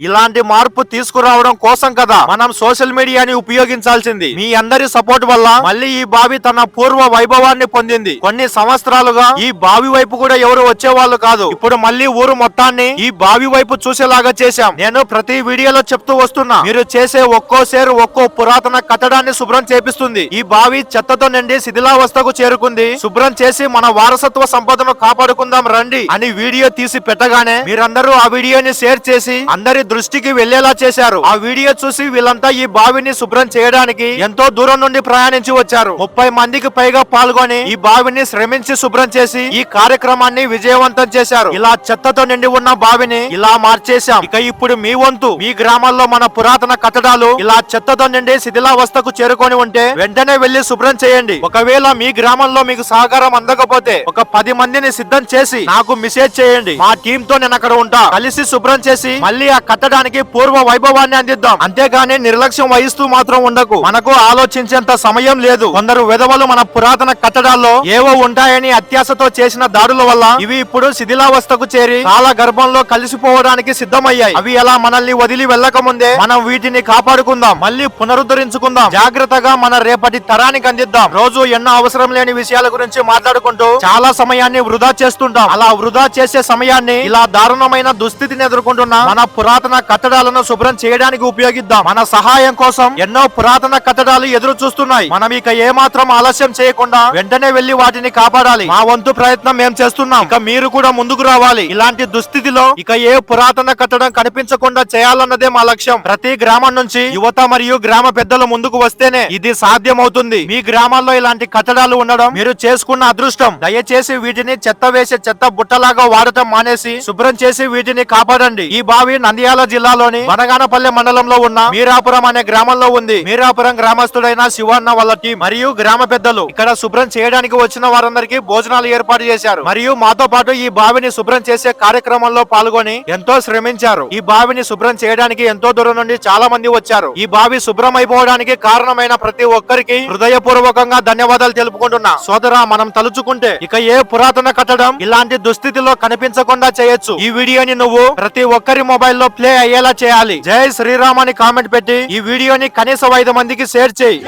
ఇలాంటి మార్పు తీసుకురావడం కోసం కదా మనం సోషల్ మీడియాని ఉపయోగించాల్సింది. మీ అందరి సపోర్ట్ వల్ల మళ్ళీ ఈ బావి తన పూర్వ వైభవాన్ని పొందింది. కొన్ని సంవత్సరాలుగా ఈ బావి వైపు కూడా ఎవరు వచ్చేవాళ్ళు కాదు. ఇప్పుడు మళ్ళీ ఊరు మొత్తాన్ని ఈ బావి వైపు చూసేలాగా చేశాం. నేను ప్రతి వీడియోలో చెప్తూ వస్తున్నా మీరు చేసే ఒక్కో సేరు ఒక్కో పురాతన కట్టడాన్ని శుభ్రం చేపిస్తుంది. ఈ బావి చెత్తతో నిండి శిథిలావస్థకు చేరుకుంది. శుభ్రం చేసి మన వారసత్వ సంపదను కాపాడుకుందాం రండి అని వీడియో తీసి పెట్టగానే మీరందరూ ఆ వీడియోని షేర్ చేసి అందరి దృష్టికి వెళ్ళేలా చేశారు. ఆ వీడియో చూసి వీళ్ళంతా ఈ బావిని శుభ్రం చేయడానికి ఎంతో దూరం నుండి ప్రయాణించి వచ్చారు. ముప్పై మందికి పైగా పాల్గొని ఈ బావిని శ్రమించి శుభ్రం చేసి ఈ కార్యక్రమాన్ని విజయవంతం చేశారు. ఇలా చెత్తతో నిండి ఉన్న బావిని ఇలా మార్చేశాం. ఇక ఇప్పుడు మీ వంతు మీ గ్రామాల్లో మన పురాతన కట్టడాలు ఇలా చెత్తతో నిండి శిథిలావస్థకు చేరుకొని ఉంటే వెంటనే వెళ్ళి శుభ్రం చేయండి. ఒకవేళ మీ గ్రామంలో మీకు సహకారం అందకపోతే ఒక పది మందిని సిద్ధం చేసి నాకు మెసేజ్ చేయండి. మా టీం తో నేను అక్కడ ఉంటా. కలిసి శుభ్రం చేసి మళ్ళీ ఆ కట్టడానికి పూర్వ వైభవాన్ని అందిద్దాం. అంతేగాని నిర్లక్ష్యం వహిస్తూ మాత్రం ఉండకు. మనకు ఆలోచించేంత సమయం లేదు. కొందరు విధవలు మన పురాతన కట్టడాల్లో ఏవో ఉంటాయని అత్యాశతో చేసిన దాడుల వల్ల ఇవి ఇప్పుడు శిథిలావస్థకు చేరి కాల గర్భంలో కలిసిపోవడానికి సిద్ధమయ్యాయి. అవి ఎలా మనల్ని వదిలి వెళ్ళక ముందే మనం వీటిని కాపాడుకుందాం. మళ్ళీ పునరుద్ధరించుకుందాం. జాగ్రత్తగా మన రేపటి తరానికి అందిద్దాం. రోజు ఎన్నో అవసరం లేని విషయాల గురించి మాట్లాడుకుంటూ చాలా సమయాన్ని వృధా చేస్తుంటాం. అలా వృధా చేసే సమయాన్ని ఇలా దారుణమైన దుస్థితిని ఎదుర్కొంటున్న మన పురాతన కట్టడాలను శుభ్రం చేయడానికి ఉపయోగిద్దాం. మన సహాయం కోసం ఎన్నో పురాతన కట్టడాలు ఎదురు చూస్తున్నాయి మనం ఇక ఏమాత్రం ఆలస్యం చేయకుండా వెంటనే వెళ్ళి వాటిని కాపాడాలి. మా వంతు ప్రయత్నం మేము చేస్తున్నాం. ఇక మీరు కూడా ముందుకు రావాలి. ఇలాంటి దుస్థితిలో ఇక ఏ పురాతన కట్టడం కనిపించకుండా చేయాలన్నదే మా లక్ష్యం. ప్రతి గ్రామం నుంచి యువత మరియు గ్రామ పెద్దలు ముందుకు వస్తేనే ఇది సాధ్యమవుతుంది. మీ గ్రామాల్లో ఇలాంటి కట్టడాలు ఉండడం మీరు చేసుకున్న అదృష్టం. దయచేసి వీటిని చెత్త వేసే చెత్త బుట్టలాగా వాడటం మానేసి శుభ్రం చేసి వీటిని కాపాడండి. ఈ బావి నంద్యాల జిల్లాలోని వనగానపల్లె మండలంలో ఉన్న మీరాపురం అనే గ్రామంలో ఉంది. మీరాపురం గ్రామస్తుడైన శివన్న వాళ్ళ టీం మరియు గ్రామ పెద్దలు ఇక్కడ శుభ్రం చేయడానికి వచ్చిన వారందరికీ భోజనాలు ఏర్పాటు చేశారు. మరియు మాతో పాటు ఈ బావిని శుభ్రం చేసే కార్యక్రమంలో పాల్గొని ఎంతో శ్రమించారు. ఈ బావిని శుభ్రం చేయడానికి ఎంతో దూరం నుండి చాలా మంది వచ్చారు. ఈ బావి శుభ్రం అయిపోవడానికి కారణమైన ప్రతి ఒక్కరికి హృదయపూర్వకంగా ధన్యవాదాలు తెలుపుకుంటున్నా. సోదరా మనం తలుచుకుంటే ఇక ఏ పురాతన కట్టడం ఇలాంటి దుస్థితిలో కనిపించకుండా చేయొచ్చు. ఈ వీడియోని నువ్వు ప్రతి ఒక్కరి మొబైల్లో ప్లే ప్లే అయ్యేలా చేయాలి. జై శ్రీరామ్ అని కామెంట్ పెట్టి ఈ వీడియోని కనీసం ఐదు మందికి షేర్ చేయి.